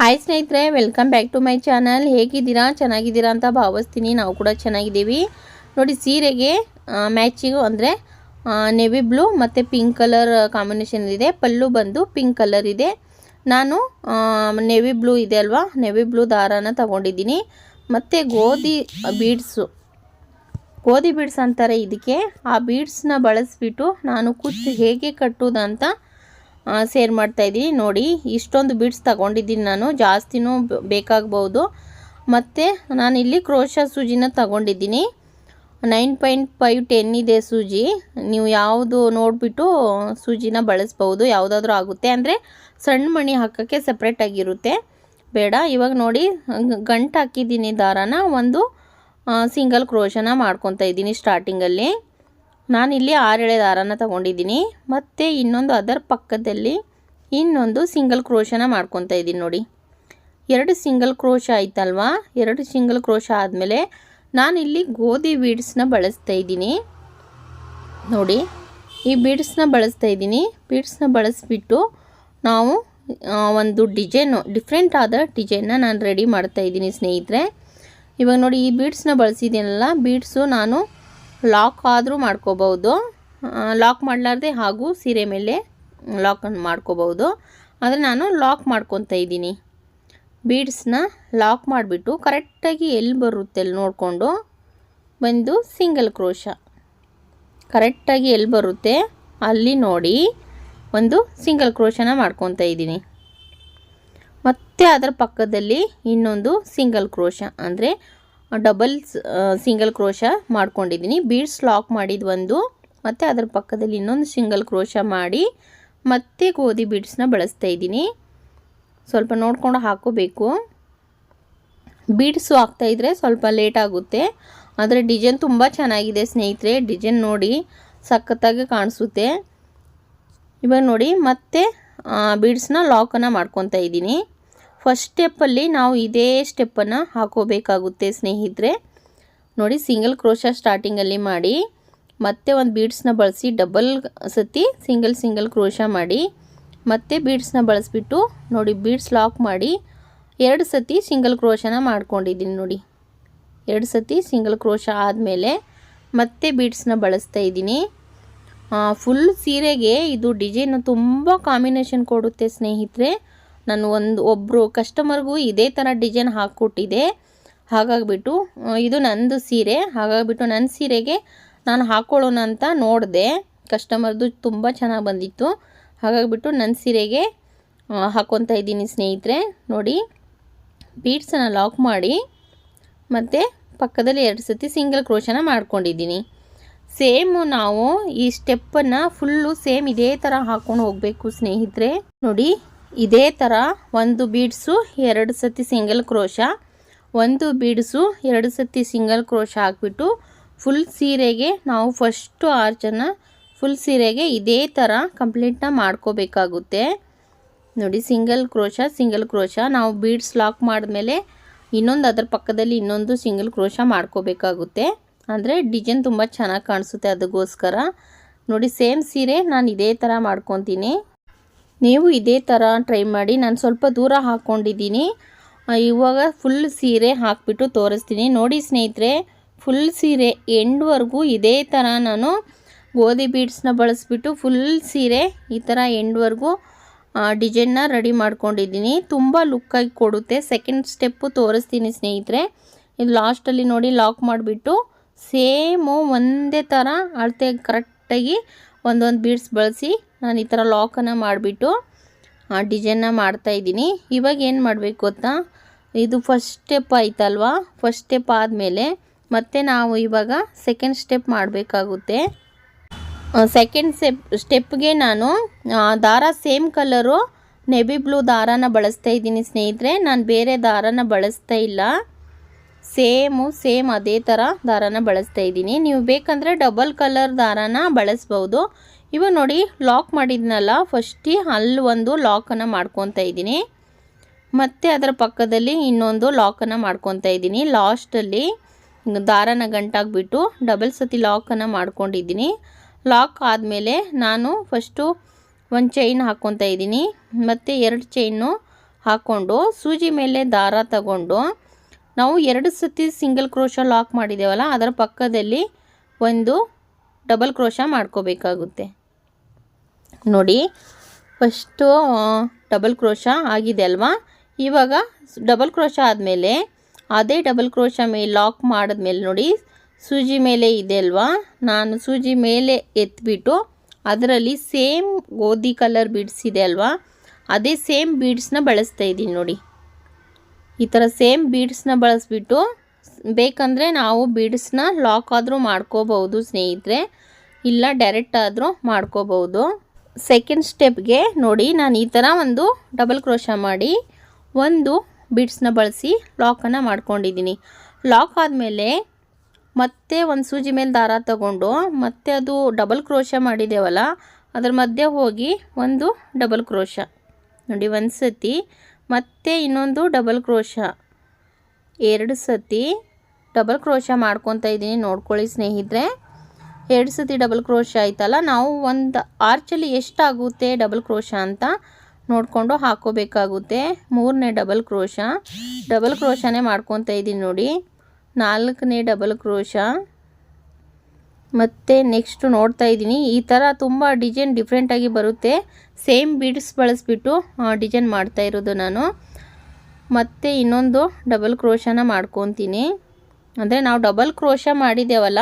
Hi ಸ್ನೇಹಿತರೆ welcome back to my channel ಹೇಗಿದ್ದೀರಾ? ಚೆನ್ನಾಗಿದ್ದೀರಾ ಅಂತ ಭಾವಿಸ್ತೀನಿ. ನಾವು ಕೂಡ ಚೆನ್ನಾಗಿದ್ದೀವಿ. ನೋಡಿ, ಸೀರೆಗೆ ಮ್ಯಾಚಿಂಗು ಅಂದರೆ ನೆವಿ ಬ್ಲೂ ಮತ್ತು ಪಿಂಕ್ ಕಲರ್ ಕಾಂಬಿನೇಷನ್ ಇದೆ. ಪಲ್ಲು ಬಂದು ಪಿಂಕ್ ಕಲರ್ ಇದೆ. ನಾನು ನೆವಿ ಬ್ಲೂ ಇದೆ ಅಲ್ವಾ? ನೆವಿ ಬ್ಲೂ ದಾರಾನ ತಗೊಂಡಿದ್ದೀನಿ. ಮತ್ತು ಗೋಧಿ ಬೀಡ್ಸು ಗೋಧಿ ಬೀಡ್ಸ್ ಅಂತಾರೆ ಇದಕ್ಕೆ. ಆ ಬೀಡ್ಸ್ನ ಬಳಸಿಬಿಟ್ಟು ನಾನು ಕುಚ್ಚು ಹೇಗೆ ಕಟ್ಟುವುದಂತ ಸೇರ್ ಮಾಡ್ತಾ ಇದ್ದೀನಿ ನೋಡಿ, ಇಷ್ಟೊಂದು ಬಿಡ್ಸ್ ತಗೊಂಡಿದ್ದೀನಿ ನಾನು. ಜಾಸ್ತಿನೂ ಬೇಕಾಗ್ಬೋದು. ಮತ್ತು ನಾನಿಲ್ಲಿ ಕ್ರೋಶ ಸೂಜಿನ ತಗೊಂಡಿದ್ದೀನಿ. ನೈನ್ ಪಾಯಿಂಟ್ ಫೈವ್ ಟೆನ್ ಇದೆ ಸೂಜಿ. ನೀವು ಯಾವುದು ನೋಡಿಬಿಟ್ಟು ಸೂಜಿನ ಬಳಸ್ಬೋದು, ಯಾವುದಾದ್ರೂ ಆಗುತ್ತೆ. ಅಂದರೆ ಸಣ್ಣ ಮಣಿ ಹಾಕೋಕ್ಕೆ ಸಪ್ರೇಟಾಗಿರುತ್ತೆ ಬೇಡ, ಇವಾಗ ನೋಡಿ, ಗಂಟು ಹಾಕಿದ್ದೀನಿ ದಾರಾನ. ಒಂದು ಸಿಂಗಲ್ ಕ್ರೋಶನ ಮಾಡ್ಕೊತಾ ಇದ್ದೀನಿ ಸ್ಟಾರ್ಟಿಂಗಲ್ಲಿ ನಾನಿಲ್ಲಿ ಎಳೆ ದಾರನ ತಗೊಂಡಿದ್ದೀನಿ. ಮತ್ತು ಇನ್ನೊಂದು ಅದರ ಪಕ್ಕದಲ್ಲಿ ಇನ್ನೊಂದು ಸಿಂಗಲ್ ಕ್ರೋಶನ ಮಾಡ್ಕೊತಾ ಇದ್ದೀನಿ ನೋಡಿ. ಎರಡು ಸಿಂಗಲ್ ಕ್ರೋಶ ಆಯ್ತಲ್ವಾ? ಎರಡು ಸಿಂಗಲ್ ಕ್ರೋಶ ಆದಮೇಲೆ ನಾನಿಲ್ಲಿ ಗೋಧಿ ಬೀಡ್ಸ್ನ ಬಳಸ್ತಾ ಇದ್ದೀನಿ ನೋಡಿ, ಈ ಬೀಡ್ಸ್ನ ಬಳಸ್ತಾ ಇದ್ದೀನಿ ಬೀಡ್ಸ್ನ ಬಳಸಿಬಿಟ್ಟು ನಾವು ಒಂದು ಡಿಸೈನು, ಡಿಫ್ರೆಂಟ್ ಆದ ಡಿಸೈನ್ನ ನಾನು ರೆಡಿ ಮಾಡ್ತಾ ಇದ್ದೀನಿ ಸ್ನೇಹಿತರೆ. ಇವಾಗ ನೋಡಿ, ಈ ಬೀಡ್ಸ್ನ ಬಳಸಿದ್ದೀನಲ್ಲ, ಬೀಡ್ಸು ನಾನು ಲಾಕ್ ಆದರೂ ಮಾಡ್ಕೋಬೌದು ಲಾಕ್ ಮಾಡಲಾರ್ದೆ ಹಾಗೂ ಸೀರೆ ಮೇಲೆ ಲಾಕ್ ಮಾಡ್ಕೋಬೌದು ಆದರೆ ನಾನು ಲಾಕ್ ಮಾಡ್ಕೊತಾ ಇದ್ದೀನಿ. ಬೀಡ್ಸ್ನ ಲಾಕ್ ಮಾಡಿಬಿಟ್ಟು ಕರೆಕ್ಟಾಗಿ ಎಲ್ಲಿ ಬರುತ್ತೆ ಅಲ್ಲಿ ನೋಡಿಕೊಂಡು ಒಂದು ಸಿಂಗಲ್ ಕ್ರೋಶ ಕರೆಕ್ಟಾಗಿ ಎಲ್ಲಿ ಬರುತ್ತೆ ಅಲ್ಲಿ ನೋಡಿ ಒಂದು ಸಿಂಗಲ್ ಕ್ರೋಶನ ಮಾಡ್ಕೊತಾ ಇದ್ದೀನಿ. ಮತ್ತು ಅದರ ಪಕ್ಕದಲ್ಲಿ ಇನ್ನೊಂದು ಸಿಂಗಲ್ ಕ್ರೋಶ ಅಂದರೆ ಡಬಲ್ ಸಿಂಗಲ್ ಕ್ರೋಶ ಮಾಡ್ಕೊಂಡಿದ್ದೀನಿ. ಬೀಡ್ಸ್ ಲಾಕ್ ಮಾಡಿದ ಒಂದು, ಮತ್ತು ಅದರ ಪಕ್ಕದಲ್ಲಿ ಇನ್ನೊಂದು ಸಿಂಗಲ್ ಕ್ರೋಶ ಮಾಡಿ ಮತ್ತೆ ಗೋಧಿ ಬೀಡ್ಸ್ನ ಬಳಸ್ತಾ ಇದ್ದೀನಿ. ಸ್ವಲ್ಪ ನೋಡ್ಕೊಂಡು ಹಾಕೋಬೇಕು. ಬೀಡ್ಸು ಹಾಕ್ತಾಯಿದ್ರೆ ಸ್ವಲ್ಪ ಲೇಟ್ ಆಗುತ್ತೆ. ಆದರೆ ಡಿಸೈನ್ ತುಂಬ ಚೆನ್ನಾಗಿದೆ ಸ್ನೇಹಿತರೆ. ಡಿಸೈನ್ ನೋಡಿ ಸಖತ್ತಾಗಿ ಕಾಣಿಸುತ್ತೆ. ಇವಾಗ ನೋಡಿ, ಮತ್ತೆ ಬೀಡ್ಸ್ನ ಲಾಕನ್ನು ಮಾಡ್ಕೊತಾ ಇದ್ದೀನಿ. ಫಸ್ಟ್ ಸ್ಟೆಪ್ಪಲ್ಲಿ ನಾವು ಇದೇ ಸ್ಟೆಪ್ಪನ್ನು ಹಾಕೋಬೇಕಾಗುತ್ತೆ ಸ್ನೇಹಿತರೆ. ನೋಡಿ ಸಿಂಗಲ್ ಕ್ರೋಶ ಸ್ಟಾರ್ಟಿಂಗಲ್ಲಿ ಮಾಡಿ, ಮತ್ತೆ ಒಂದು ಬೀಡ್ಸ್ನ ಬಳಸಿ ಡಬಲ್ ಸತಿ ಸಿಂಗಲ್ ಸಿಂಗಲ್ ಕ್ರೋಶ ಮಾಡಿ, ಮತ್ತೆ ಬೀಡ್ಸ್ನ ಬಳಸಿಬಿಟ್ಟು ನೋಡಿ ಬೀಡ್ಸ್ ಲಾಕ್ ಮಾಡಿ, ಎರಡು ಸತಿ ಸಿಂಗಲ್ ಕ್ರೋಶನ ಮಾಡ್ಕೊಂಡಿದ್ದೀನಿ ನೋಡಿ. ಎರಡು ಸತಿ ಸಿಂಗಲ್ ಕ್ರೋಶ ಆದಮೇಲೆ ಮತ್ತೆ ಬೀಡ್ಸ್ನ ಬಳಸ್ತಾ ಇದ್ದೀನಿ. ಫುಲ್ ಸೀರೆಗೆ ಇದು ಡಿಸೈನ್ ತುಂಬ ಕಾಂಬಿನೇಷನ್ ಕೊಡುತ್ತೆ ಸ್ನೇಹಿತರೆ. ನಾನು ಒಂದು ಒಬ್ಬರು ಕಸ್ಟಮರ್ಗೂ ಇದೇ ಥರ ಡಿಸೈನ್ ಹಾಕ್ಕೊಟ್ಟಿದ್ದೆ. ಹಾಗಾಗಿಬಿಟ್ಟು ಇದು ನಂದು ಸೀರೆ. ಹಾಗಾಗಿಬಿಟ್ಟು ನನ್ನ ಸೀರೆಗೆ ನಾನು ಹಾಕ್ಕೊಳ್ಳೋಣ ಅಂತ ನೋಡಿದೆ. ಕಸ್ಟಮರ್ದು ತುಂಬ ಚೆನ್ನಾಗಿ ಬಂದಿತ್ತು. ಹಾಗಾಗಿಬಿಟ್ಟು ನನ್ನ ಸೀರೆಗೆ ಹಾಕ್ಕೊತಾ ಇದ್ದೀನಿ ಸ್ನೇಹಿತರೆ. ನೋಡಿ ಬೀಡ್ಸನ್ನು ಲಾಕ್ ಮಾಡಿ, ಮತ್ತು ಪಕ್ಕದಲ್ಲಿ ಎರಡು ಸತಿ ಸಿಂಗಲ್ ಕ್ರೋಶನ ಮಾಡ್ಕೊಂಡಿದ್ದೀನಿ. ಸೇಮು ನಾವು ಈ ಸ್ಟೆಪ್ಪನ್ನು ಫುಲ್ಲು ಸೇಮ್ ಇದೇ ಥರ ಹಾಕ್ಕೊಂಡು ಹೋಗಬೇಕು ಸ್ನೇಹಿತರೆ. ನೋಡಿ ಇದೇ ಥರ ಒಂದು ಬೀಡ್ಸು, ಎರಡು ಸತಿ ಸಿಂಗಲ್ ಕ್ರೋಶ ಒಂದು ಬೀಡ್ಸು, ಎರಡು ಸತಿ ಸಿಂಗಲ್ ಕ್ರೋಶ ಹಾಕ್ಬಿಟ್ಟು ಫುಲ್ ಸೀರೆಗೆ ನಾವು ಫಸ್ಟು ಆರ್ಚನ್ನು ಫುಲ್ ಸೀರೆಗೆ ಇದೇ ಥರ ಕಂಪ್ಲೀಟ್ನ ಮಾಡ್ಕೋಬೇಕಾಗುತ್ತೆ. ನೋಡಿ ಸಿಂಗಲ್ ಕ್ರೋಶ ಸಿಂಗಲ್ ಕ್ರೋಶ ನಾವು ಬೀಡ್ಸ್ ಲಾಕ್ ಮಾಡಿದ್ಮೇಲೆ ಇನ್ನೊಂದು ಅದರ ಪಕ್ಕದಲ್ಲಿ ಇನ್ನೊಂದು ಸಿಂಗಲ್ ಕ್ರೋಶ ಮಾಡ್ಕೋಬೇಕಾಗುತ್ತೆ. ಅಂದರೆ ಡಿಸೈನ್ ತುಂಬ ಚೆನ್ನಾಗಿ ಕಾಣಿಸುತ್ತೆ ಅದಕ್ಕೋಸ್ಕರ. ನೋಡಿ ಸೇಮ್ ಸೀರೆ ನಾನು ಇದೇ ಥರ ಮಾಡ್ಕೊತೀನಿ. ನೀವು ಇದೇ ಥರ ಟ್ರೈ ಮಾಡಿ. ನಾನು ಸ್ವಲ್ಪ ದೂರ ಹಾಕ್ಕೊಂಡಿದ್ದೀನಿ ಇವಾಗ ಫುಲ್ ಸೀರೆ ಹಾಕ್ಬಿಟ್ಟು ತೋರಿಸ್ತೀನಿ. ನೋಡಿ ಸ್ನೇಹಿತರೆ ಫುಲ್ ಸೀರೆ ಎಂಡ್ವರೆಗೂ ಇದೇ ಥರ ನಾನು ಗೋಧಿ ಬೀಡ್ಸ್ನ ಬಳಸಿಬಿಟ್ಟು ಫುಲ್ ಸೀರೆ ಈ ಥರ ಎಂಡ್ವರೆಗೂ ಡಿಸೈನ್ನ ರೆಡಿ ಮಾಡ್ಕೊಂಡಿದ್ದೀನಿ. ತುಂಬ ಲುಕ್ಕಾಗಿ ಕೊಡುತ್ತೆ. ಸೆಕೆಂಡ್ ಸ್ಟೆಪ್ಪು ತೋರಿಸ್ತೀನಿ ಸ್ನೇಹಿತರೆ. ಇದು ಲಾಸ್ಟಲ್ಲಿ ನೋಡಿ ಲಾಕ್ ಮಾಡಿಬಿಟ್ಟು ಸೇಮು ಒಂದೇ ಥರ ಅಳತೆ ಕರೆಕ್ಟಾಗಿ ಒಂದೊಂದು ಬೀಡ್ಸ್ ಬಳಸಿ ನಾನು ಈ ಥರ ಲಾಕನ್ನು ಮಾಡಿಬಿಟ್ಟು ಡಿಸೈನ್ನ ಮಾಡ್ತಾ ಇದ್ದೀನಿ. ಇವಾಗ ಏನು ಮಾಡಬೇಕು ಗೊತ್ತಾ? ಇದು ಫಸ್ಟ್ ಸ್ಟೆಪ್ ಆಯ್ತಲ್ವಾ? ಫಸ್ಟ್ ಸ್ಟೆಪ್ ಆದಮೇಲೆ ಮತ್ತೆ ನಾವು ಇವಾಗ ಸೆಕೆಂಡ್ ಸ್ಟೆಪ್ ಮಾಡಬೇಕಾಗುತ್ತೆ. ಸೆಕೆಂಡ್ ಸ್ಟೆಪ್ ಸ್ಟೆಪ್ಗೆ ನಾನು ದಾರ ಸೇಮ್ ಕಲರು ನೆಬಿ ಬ್ಲೂ ದಾರಾನ ಬಳಸ್ತಾ ಇದ್ದೀನಿ ಸ್ನೇಹಿತರೆ. ನಾನು ಬೇರೆ ದಾರಾನ ಬಳಸ್ತಾ ಇಲ್ಲ. ಸೇಮು, ಸೇಮ್ ಅದೇ ಥರ ದಾರಾನ ಬಳಸ್ತಾ ಇದ್ದೀನಿ. ನೀವು ಬೇಕಂದರೆ ಡಬಲ್ ಕಲರ್ ದಾರಾನ ಬಳಸ್ಬೋದು. ಇವು ನೋಡಿ ಲಾಕ್ ಮಾಡಿದ್ನಲ್ಲ ಫಸ್ಟಿ ಅಲ್ಲಿ ಒಂದು ಲಾಕನ್ನು ಮಾಡ್ಕೊತಾ ಇದ್ದೀನಿ. ಮತ್ತು ಅದರ ಪಕ್ಕದಲ್ಲಿ ಇನ್ನೊಂದು ಲಾಕನ್ನು ಮಾಡ್ಕೊತಾ ಇದ್ದೀನಿ. ಲಾಸ್ಟಲ್ಲಿ ದಾರನ ಗಂಟಾಗ್ಬಿಟ್ಟು ಡಬಲ್ ಸತಿ ಲಾಕನ್ನು ಮಾಡ್ಕೊಂಡಿದ್ದೀನಿ. ಲಾಕ್ ಆದಮೇಲೆ ನಾನು ಫಸ್ಟು ಒಂದು ಚೈನ್ ಹಾಕ್ಕೊತಾ ಇದ್ದೀನಿ. ಮತ್ತು ಎರಡು ಚೈನು ಹಾಕ್ಕೊಂಡು ಸೂಜಿ ಮೇಲೆ ದಾರ ತಗೊಂಡು ನಾವು ಎರಡು ಸತಿ ಸಿಂಗಲ್ ಕ್ರೋಶ ಲಾಕ್ ಮಾಡಿದ್ದೇವಲ್ಲ, ಅದರ ಪಕ್ಕದಲ್ಲಿ ಒಂದು ಡಬಲ್ ಕ್ರೋಶ ಮಾಡ್ಕೋಬೇಕಾಗುತ್ತೆ. ನೋಡಿ ಫಸ್ಟು ಡಬಲ್ ಕ್ರೋಶ ಆಗಿದೆ ಅಲ್ವಾ? ಇವಾಗ ಡಬಲ್ ಕ್ರೋಶ ಆದಮೇಲೆ ಅದೇ ಡಬಲ್ ಕ್ರೋಶ ಮೇಲೆ ಲಾಕ್ ಮಾಡಿದ್ಮೇಲೆ ನೋಡಿ, ಸೂಜಿ ಮೇಲೆ ಇದೆ ಅಲ್ವಾ? ನಾನು ಸೂಜಿ ಮೇಲೆ ಎತ್ಬಿಟ್ಟು ಅದರಲ್ಲಿ ಸೇಮ್ ಗೋಧಿ ಕಲರ್ ಬೀಡ್ಸ್ ಇದೆ ಅಲ್ವಾ? ಅದೇ ಸೇಮ್ ಬೀಡ್ಸ್ನ ಬಳಸ್ತಾ ಇದ್ದೀನಿ ನೋಡಿ. ಈ ಥರ ಸೇಮ್ ಬೀಡ್ಸ್ನ ಬಳಸ್ಬಿಟ್ಟು ಬೇಕಂದರೆ ನಾವು ಬೀಡ್ಸ್ನ ಲಾಕ್ ಆದರೂ ಮಾಡ್ಕೋಬಹುದು ಸ್ನೇಹಿತರೆ. ಇಲ್ಲ ಡೈರೆಕ್ಟ್ ಆದರೂ ಮಾಡ್ಕೋಬಹುದು. ಸೆಕೆಂಡ್ ಸ್ಟೆಪ್ಗೆ ನೋಡಿ ನಾನು ಈ ಥರ ಒಂದು ಡಬಲ್ ಕ್ರೋಶ ಮಾಡಿ ಒಂದು ಬೀಡ್ಸ್ನ ಬಳಸಿ ಲಾಕನ್ನು ಮಾಡ್ಕೊಂಡಿದ್ದೀನಿ. ಲಾಕ್ ಆದಮೇಲೆ ಮತ್ತೆ ಒಂದು ಸೂಜಿ ಮೇಲೆ ದಾರ ತಗೊಂಡು ಮತ್ತೆ ಅದು ಡಬಲ್ ಕ್ರೋಶ ಮಾಡಿದ್ದೇವಲ್ಲ ಅದ್ರ ಮಧ್ಯೆ ಹೋಗಿ ಒಂದು ಡಬಲ್ ಕ್ರೋಶ ನೋಡಿ ಒಂದು ಸತಿ ಮತ್ತೆ ಇನ್ನೊಂದು ಡಬಲ್ ಕ್ರೋಶ ಎರಡು ಸತಿ ಡಬಲ್ ಕ್ರೋಶ ಮಾಡ್ಕೊತಾ ಇದ್ದೀನಿ. ನೋಡ್ಕೊಳ್ಳಿ ಸ್ನೇಹಿತರೆ. ಎರಡು ಸತಿ ಡಬಲ್ ಕ್ರೋಶ ಆಯ್ತಲ್ಲ? ನಾವು ಒಂದು ಆರ್ಚಲ್ಲಿ ಎಷ್ಟಾಗುತ್ತೆ ಡಬಲ್ ಕ್ರೋಶ ಅಂತ ನೋಡಿಕೊಂಡು ಹಾಕೋಬೇಕಾಗುತ್ತೆ. ಮೂರನೇ ಡಬಲ್ ಕ್ರೋಶ ಡಬಲ್ ಕ್ರೋಶನೇ ಮಾಡ್ಕೊತಾ ಇದ್ದೀನಿ ನೋಡಿ. ನಾಲ್ಕನೇ ಡಬಲ್ ಕ್ರೋಶ ಮತ್ತು ನೆಕ್ಸ್ಟ್ ನೋಡ್ತಾ ಇದ್ದೀನಿ. ಈ ಥರ ತುಂಬ ಡಿಸೈನ್ ಡಿಫ್ರೆಂಟಾಗಿ ಬರುತ್ತೆ. ಸೇಮ್ ಬೀಡ್ಸ್ ಬಳಸ್ಬಿಟ್ಟು ಡಿಸೈನ್ ಮಾಡ್ತಾ ಇರೋದು ನಾನು. ಮತ್ತು ಇನ್ನೊಂದು ಡಬಲ್ ಕ್ರೋಶನ ಮಾಡ್ಕೊತೀನಿ. ಅಂದರೆ ನಾವು ಡಬಲ್ ಕ್ರೋಶ ಮಾಡಿದ್ದೇವಲ್ಲ,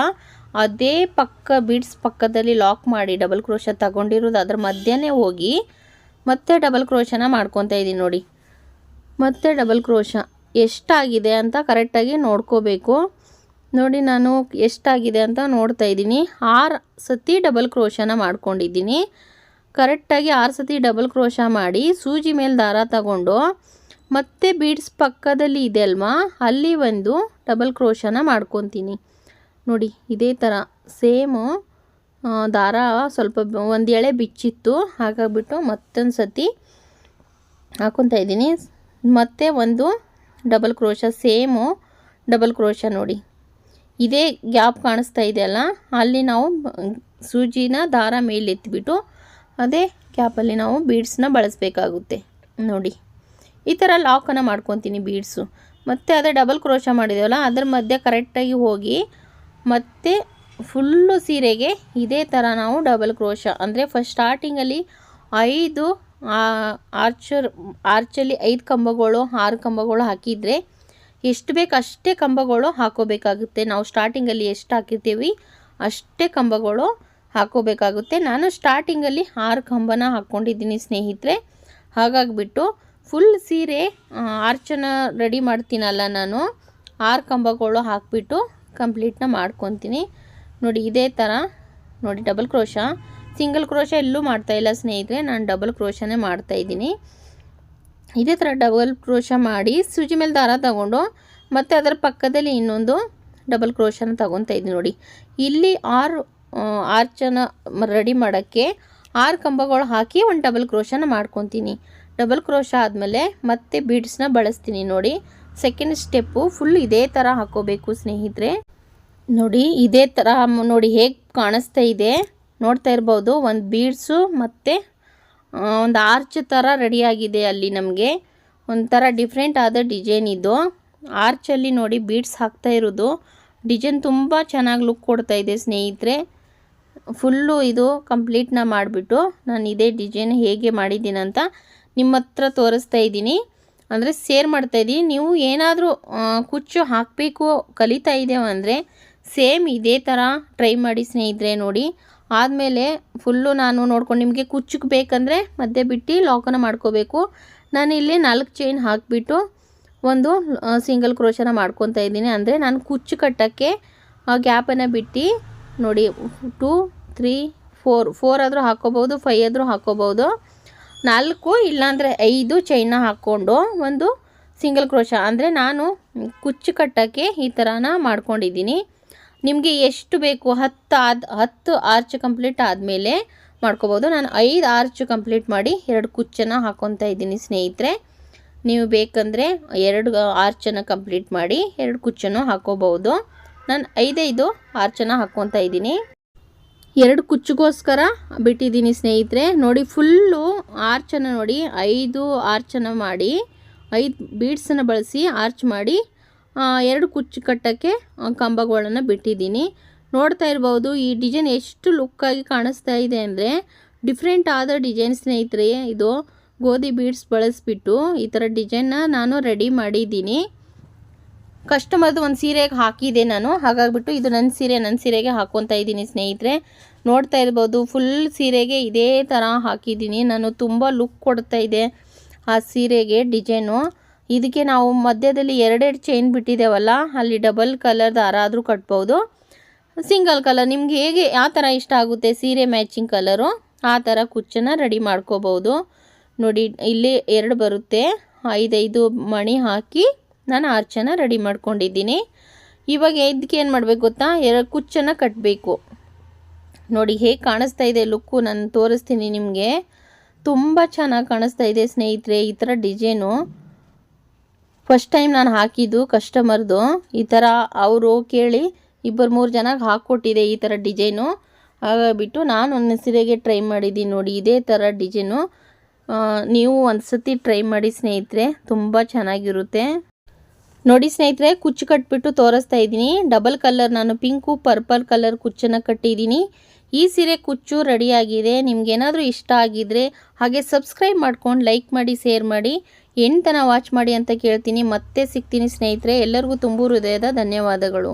ಅದೇ ಪಕ್ಕ, ಬೀಡ್ಸ್ ಪಕ್ಕದಲ್ಲಿ ಲಾಕ್ ಮಾಡಿ ಡಬಲ್ ಕ್ರೋಶ ತಗೊಂಡಿರೋದು ಅದ್ರ ಮಧ್ಯನೇ ಹೋಗಿ ಮತ್ತೆ ಡಬಲ್ ಕ್ರೋಶನ ಮಾಡ್ಕೊತಾ ಇದ್ದೀನಿ ನೋಡಿ. ಮತ್ತೆ ಡಬಲ್ ಕ್ರೋಶ ಎಷ್ಟಾಗಿದೆ ಅಂತ ಕರೆಕ್ಟಾಗಿ ನೋಡ್ಕೋಬೇಕು. ನೋಡಿ ನಾನು ಎಷ್ಟಾಗಿದೆ ಅಂತ ನೋಡ್ತಾ ಇದ್ದೀನಿ ಆರು ಸತಿ ಡಬಲ್ ಕ್ರೋಶನ ಮಾಡ್ಕೊಂಡಿದ್ದೀನಿ. ಕರೆಕ್ಟಾಗಿ ಆರು ಸತಿ ಡಬಲ್ ಕ್ರೋಶ ಮಾಡಿ ಸೂಜಿ ಮೇಲೆ ದಾರ ತಗೊಂಡು ಮತ್ತೆ ಬೀಡ್ಸ್ ಪಕ್ಕದಲ್ಲಿ ಇದೆ ಅಲ್ವಾ? ಅಲ್ಲಿ ಒಂದು ಡಬಲ್ ಕ್ರೋಶನ ಮಾಡ್ಕೊತೀನಿ. ನೋಡಿ, ಇದೇ ಥರ ಸೇಮು ದಾರ ಸ್ವಲ್ಪ ಒಂದು ಎಳೆ ಬಿಚ್ಚಿತ್ತು. ಹಾಗಾಗ್ಬಿಟ್ಟು ಮತ್ತೊಂದು ಸತಿ ಹಾಕೊತಾ ಇದ್ದೀನಿ. ಮತ್ತೆ ಒಂದು double crochet same, double crochet ನೋಡಿ. ಇದೇ ಗ್ಯಾಪ್ ಕಾಣಿಸ್ತಾ ಇದೆಯಲ್ಲ ಅಲ್ಲಿ? ನಾವು ಸೂಜಿನ ದಾರ ಮೇಲೆ ಎತ್ತಿಬಿಟ್ಟು ಅದೇ ಕ್ಯಾಪಲ್ಲಿ ನಾವು ಬೀಡ್ಸ್ನ ಬಳಸಬೇಕಾಗುತ್ತೆ. ನೋಡಿ, ಈ ಥರ ಲಾಕನ್ನು ಮಾಡ್ಕೊತೀನಿ ಬೀಡ್ಸು ಮತ್ತು ಅದೇ ಡಬಲ್ ಕ್ರೋಶ ಮಾಡಿದೇವಲ್ಲ, ಅದ್ರ ಮಧ್ಯೆ ಕರೆಕ್ಟಾಗಿ ಹೋಗಿ ಮತ್ತೆ ಫುಲ್ಲು ಸೀರೆಗೆ ಇದೇ ಥರ ನಾವು ಡಬಲ್ ಕ್ರೋಶ ಅಂದರೆ ಫಸ್ಟ್ ಸ್ಟಾರ್ಟಿಂಗಲ್ಲಿ ಐದು ಆರ್ಚರ್ ಆರ್ಚಲ್ಲಿ ಐದು ಕಂಬಗಳು, ಆರು ಕಂಬಗಳು ಹಾಕಿದರೆ ಎಷ್ಟು ಬೇಕು ಅಷ್ಟೇ ಕಂಬಗಳು ಹಾಕೋಬೇಕಾಗುತ್ತೆ. ನಾವು ಸ್ಟಾರ್ಟಿಂಗಲ್ಲಿ ಎಷ್ಟು ಹಾಕಿರ್ತೀವಿ ಅಷ್ಟೇ ಕಂಬಗಳು ಹಾಕೋಬೇಕಾಗುತ್ತೆ. ನಾನು ಸ್ಟಾರ್ಟಿಂಗಲ್ಲಿ ಆರು ಕಂಬನ ಹಾಕ್ಕೊಂಡಿದ್ದೀನಿ ಸ್ನೇಹಿತರೆ. ಹಾಗಾಗಿಬಿಟ್ಟು ಫುಲ್ ಸೀರೆ ಆರ್ಚನ ರೆಡಿ ಮಾಡ್ತೀನಲ್ಲ ನಾನು. ಆರು ಕಂಬಗಳು ಹಾಕಿಬಿಟ್ಟು ಕಂಪ್ಲೀಟ್ನ ಮಾಡ್ಕೊತೀನಿ. ನೋಡಿ, ಇದೇ ಥರ ನೋಡಿ ಡಬಲ್ ಕ್ರೋಶ ಸಿಂಗಲ್ ಕ್ರೋಶ ಎಲ್ಲೂ ಮಾಡ್ತಾಯಿಲ್ಲ ಸ್ನೇಹಿತರೆ. ನಾನು ಡಬಲ್ ಕ್ರೋಶನೇ ಮಾಡ್ತಾಯಿದ್ದೀನಿ ಇದೇ ಥರ ಡಬಲ್ ಕ್ರೋಶ ಮಾಡಿ ಸೂಜಿ ಮೇಲೆ ದಾರ ತಗೊಂಡು ಮತ್ತು ಅದರ ಪಕ್ಕದಲ್ಲಿ ಇನ್ನೊಂದು ಡಬಲ್ ಕ್ರೋಶನ ತಗೊತಾ ಇದ್ದೀನಿ ನೋಡಿ. ಇಲ್ಲಿ ಆರು ಆರ್ಚನ ರೆಡಿ ಮಾಡೋಕ್ಕೆ ಆರು ಕಂಬಗಳು ಹಾಕಿ ಒಂದು ಡಬಲ್ ಕ್ರೋಶನ ಮಾಡ್ಕೊತೀನಿ. ಡಬಲ್ ಕ್ರೋಶ ಆದಮೇಲೆ ಮತ್ತೆ ಬೀಡ್ಸ್ನ ಬಳಸ್ತೀನಿ ನೋಡಿ. ಸೆಕೆಂಡ್ ಸ್ಟೆಪ್ಪು ಫುಲ್ ಇದೇ ಥರ ಹಾಕೋಬೇಕು ಸ್ನೇಹಿತರೆ. ನೋಡಿ, ಇದೇ ಥರ ನೋಡಿ ಹೇಗೆ ಕಾಣಿಸ್ತಾ ಇದೆ. ನೋಡ್ತಾ ಇರ್ಬೋದು, ಒಂದು ಬೀಡ್ಸು ಮತ್ತು ಒಂದು ಆರ್ಚ್ ಥರ ರೆಡಿಯಾಗಿದೆ ಅಲ್ಲಿ ನಮಗೆ. ಒಂಥರ ಡಿಫ್ರೆಂಟ್ ಆದ ಡಿಸೈನ್ ಇದು. ಆರ್ಚಲ್ಲಿ ನೋಡಿ ಬೀಡ್ಸ್ ಹಾಕ್ತಾ ಇರೋದು. ಡಿಸೈನ್ ತುಂಬ ಚೆನ್ನಾಗಿ ಲುಕ್ ಕೊಡ್ತಾಯಿದೆ ಸ್ನೇಹಿತರೆ. ಫುಲ್ಲು ಇದು ಕಂಪ್ಲೀಟ್ನ ಮಾಡಿಬಿಟ್ಟು ನಾನು ಇದೇ ಡಿಸೈನ್ ಹೇಗೆ ಮಾಡಿದ್ದೀನಿ ಅಂತ ನಿಮ್ಮ ಹತ್ರ ತೋರಿಸ್ತಾ ಇದ್ದೀನಿ. ಅಂದರೆ ಸೇರ್ ಮಾಡ್ತಾಯಿದ್ದೀನಿ ನೀವು ಏನಾದರೂ ಕುಚ್ಚು ಹಾಕಬೇಕು, ಕಲಿತಾ ಇದ್ದೇವೆ ಅಂದರೆ ಸೇಮ್ ಇದೇ ಥರ ಟ್ರೈ ಮಾಡಿ ಸ್ನೇಹಿತರೆ ನೋಡಿ. ಆದಮೇಲೆ ಫುಲ್ಲು ನಾನು ನೋಡ್ಕೊಂಡು ನಿಮಗೆ ಕುಚ್ಚಕ್ಕೆ ಬೇಕಂದರೆ ಮಧ್ಯೆ ಬಿಟ್ಟು ಲಾಕನ್ನು ಮಾಡ್ಕೋಬೇಕು. ನಾನು ಇಲ್ಲಿ ನಾಲ್ಕು ಚೈನ್ ಹಾಕಿಬಿಟ್ಟು ಒಂದು ಸಿಂಗಲ್ ಕ್ರೋಶನ ಮಾಡ್ಕೊತಾ ಇದ್ದೀನಿ. ಅಂದರೆ ನಾನು ಕುಚ್ಚು ಕಟ್ಟೋಕ್ಕೆ ಗ್ಯಾಪನ್ನು ಬಿಟ್ಟು ನೋಡಿ ಟೂ ತ್ರೀ ಫೋರ್ ಫೋರ್ ಆದರೂ ಹಾಕ್ಕೋಬೋದು ಫೈವ್ ಆದರೂ ಹಾಕ್ಕೋಬೋದು ನಾಲ್ಕು, ಇಲ್ಲಾಂದರೆ ಐದು ಚೈನ ಹಾಕ್ಕೊಂಡು ಒಂದು ಸಿಂಗಲ್ ಕ್ರೋಶ ಅಂದರೆ ನಾನು ಕುಚ್ಚು ಕಟ್ಟೋಕ್ಕೆ ಈ ಥರನ ಮಾಡ್ಕೊಂಡಿದ್ದೀನಿ. ನಿಮಗೆ ಎಷ್ಟು ಬೇಕು? ಹತ್ತು ಆದ, ಹತ್ತು ಆರ್ಚ್ ಕಂಪ್ಲೀಟ್ ಆದಮೇಲೆ ಮಾಡ್ಕೋಬೋದು ನಾನು ಐದು ಆರ್ಚ್ ಕಂಪ್ಲೀಟ್ ಮಾಡಿ ಎರಡು ಕುಚ್ಚನ್ನು ಹಾಕ್ಕೊತಾ ಇದ್ದೀನಿ ಸ್ನೇಹಿತರೆ. ನೀವು ಬೇಕಂದರೆ ಎರಡು ಆರ್ಚನ್ನು ಕಂಪ್ಲೀಟ್ ಮಾಡಿ ಎರಡು ಕುಚ್ಚನ್ನು ಹಾಕೋಬಹುದು. ನಾನು ಐದೈದು ಆರ್ಚನ್ನು ಹಾಕ್ಕೊತಾ ಇದ್ದೀನಿ. ಎರಡು ಕುಚ್ಚಿಗೋಸ್ಕರ ಬಿಟ್ಟಿದ್ದೀನಿ ಸ್ನೇಹಿತರೆ. ನೋಡಿ, ಫುಲ್ಲು ಆರ್ಚನ್ನು ನೋಡಿ, ಐದು ಆರ್ಚನ್ನು ಮಾಡಿ, ಐದು ಬೀಡ್ಸನ್ನು ಬಳಸಿ ಆರ್ಚ್ ಮಾಡಿ ಎರಡು ಕುಚ್ಚು ಕಟ್ಟೋಕ್ಕೆ ಕಂಬಗಳನ್ನು ಬಿಟ್ಟಿದ್ದೀನಿ. ನೋಡ್ತಾ ಇರ್ಬೋದು, ಈ ಡಿಸೈನ್ ಎಷ್ಟು ಲುಕ್ಕಾಗಿ ಕಾಣಿಸ್ತಾ ಇದೆ ಅಂದರೆ, ಡಿಫ್ರೆಂಟ್ ಆದ ಡಿಸೈನ್ ಸ್ನೇಹಿತರೆ ಇದು. ಗೋಧಿ ಬೀಡ್ಸ್ ಬಳಸಿಬಿಟ್ಟು ಈ ಥರ ಡಿಸೈನ್ನ ನಾನು ರೆಡಿ ಮಾಡಿದ್ದೀನಿ. ಕಸ್ಟಮರ್ದು ಒಂದು ಸೀರೆಗೆ ಹಾಕಿದೆ ನಾನು. ಹಾಗಾಗ್ಬಿಟ್ಟು ಇದು ನನ್ನ ಸೀರೆ ನನ್ನ ಸೀರೆಗೆ ಹಾಕ್ಕೊತಾ ಇದ್ದೀನಿ ಸ್ನೇಹಿತರೆ. ನೋಡ್ತಾ ಇರ್ಬೋದು ಫುಲ್ ಸೀರೆಗೆ ಇದೇ ಥರ ಹಾಕಿದ್ದೀನಿ. ನಾನು ತುಂಬ ಲುಕ್ ಕೊಡ್ತಾ ಇದೆ ಆ ಸೀರೆಗೆ ಡಿಸೈನು ಇದಕ್ಕೆ ನಾವು ಮಧ್ಯದಲ್ಲಿ ಎರಡೆರಡು ಚೈನ್ ಬಿಟ್ಟಿದ್ದೇವಲ್ಲ, ಅಲ್ಲಿ ಡಬಲ್ ಕಲರ್ ದಾರ ಆದರೂ ಕಟ್ಬೋದು. ಸಿಂಗಲ್ ಕಲರ್ ನಿಮ್ಗೆ ಹೇಗೆ ಯಾವ ಥರ ಇಷ್ಟ ಆಗುತ್ತೆ ಸೀರೆ ಮ್ಯಾಚಿಂಗ್ ಕಲರು ಆ ಥರ ಕುಚ್ಚನ್ನು ರೆಡಿ ಮಾಡ್ಕೋಬೋದು. ನೋಡಿ, ಇಲ್ಲಿ ಎರಡು ಬರುತ್ತೆ. ಐದೈದು ಮಣಿ ಹಾಕಿ ನಾನು ಆರ್ಚನ್ನು ರೆಡಿ ಮಾಡ್ಕೊಂಡಿದ್ದೀನಿ. ಇವಾಗ ಇದಕ್ಕೆ ಏನು ಮಾಡಬೇಕು ಗೊತ್ತಾ? ಎರಡು ಕುಚ್ಚನ್ನು ಕಟ್ಟಬೇಕು ನೋಡಿ ಹೇಗೆ ಕಾಣಿಸ್ತಾ ಇದೆ ಲುಕ್ಕು ನಾನು ತೋರಿಸ್ತೀನಿ ನಿಮಗೆ. ತುಂಬ ಚೆನ್ನಾಗಿ ಕಾಣಿಸ್ತಾ ಇದೆ ಸ್ನೇಹಿತರೆ, ಈ ಥರ ಡಿಸೈನು. ಫಸ್ಟ್ ಟೈಮ್ ನಾನು ಹಾಕಿದ್ದು ಕಸ್ಟಮರ್ದು. ಈ ಥರ ಅವರು ಕೇಳಿ ಇಬ್ಬರು ಮೂರು ಜನಕ್ಕೆ ಹಾಕ್ಕೊಟ್ಟಿದೆ ಈ ಥರ ಡಿಸೈನು. ಹಾಗಾಗಿಬಿಟ್ಟು ನಾನು ಒಂದು ಸೀರೆಗೆ ಟ್ರೈ ಮಾಡಿದ್ದೀನಿ ನೋಡಿ, ಇದೇ ಥರ ಡಿಸೈನು. ನೀವು ಒಂದು ಸತಿ ಟ್ರೈ ಮಾಡಿ ಸ್ನೇಹಿತರೆ, ತುಂಬ ಚೆನ್ನಾಗಿರುತ್ತೆ. ನೋಡಿ ಸ್ನೇಹಿತರೆ, ಕುಚ್ಚು ಕಟ್ಬಿಟ್ಟು ತೋರಿಸ್ತಾ ಇದ್ದೀನಿ. ಡಬಲ್ ಕಲರ್ ನಾನು ಪಿಂಕು ಪರ್ಪಲ್ ಕಲರ್ ಕುಚ್ಚನ್ನು ಕಟ್ಟಿದ್ದೀನಿ. ಈ ಸೀರೆ ಕುಚ್ಚು ರೆಡಿಯಾಗಿದೆ. ನಿಮ್ಗೇನಾದರೂ ಇಷ್ಟ ಆಗಿದ್ರೆ ಹಾಗೆ ಸಬ್ಸ್ಕ್ರೈಬ್ ಮಾಡ್ಕೊಂಡು ಲೈಕ್ ಮಾಡಿ ಶೇರ್ ಮಾಡಿ. ಎಂಟನ ವಾಚ್ ಮಾಡಿ ಅಂತ ಕೇಳ್ತೀನಿ. ಮತ್ತೆ ಸಿಗ್ತೀನಿ ಸ್ನೇಹಿತರೆ. ಎಲ್ಲರಿಗೂ ತುಂಬು ಹೃದಯದ ಧನ್ಯವಾದಗಳು.